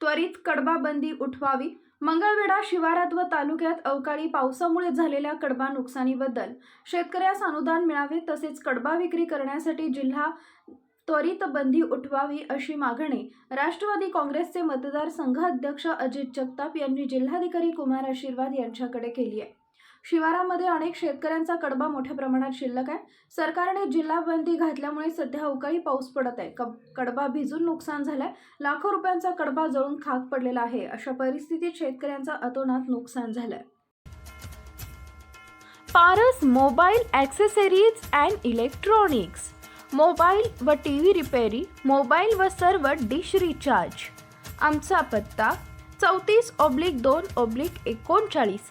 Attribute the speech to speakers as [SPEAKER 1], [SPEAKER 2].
[SPEAKER 1] त्वरित कडबा बंदी उठवावी. मंगळवेढा शिवारात व तालुक्यात अवकाळी पावसामुळे झालेल्या कडबा नुकसानीबद्दल शेतकऱ्यास अनुदान मिळावे तसेच कडबा विक्री करण्यासाठी जिल्हा त्वरित बंदी उठवावी अशी मागणी राष्ट्रवादी काँग्रेसचे मतदार संघ अध्यक्ष अजित जगताप यांनी जिल्हाधिकारी कुमार आशीर्वाद यांच्याकडे केली आहे. शिवारामध्ये अनेक शेतकऱ्यांचा कडबा मोठ्या प्रमाणात शिल्लक आहे. सरकारने जिल्हा बंदी घातल्यामुळे सध्या अवकाळी पाऊस पडत आहे. कब कडबा भिजून नुकसान झालंय. लाखो रुपयांचा कडबा जळून खाक पडलेला आहे. अशा परिस्थितीत शेतकऱ्यांचा अतोनात नुकसान झालंय. Paras mobile accessories and electronics. Mobile व टी व्ही रिपेरी मोबाईल व सर्व डिश रिचार्ज. आमचा पत्ता चौतीस ऑब्लिक दोन ऑब्लिक एकोणचाळीस.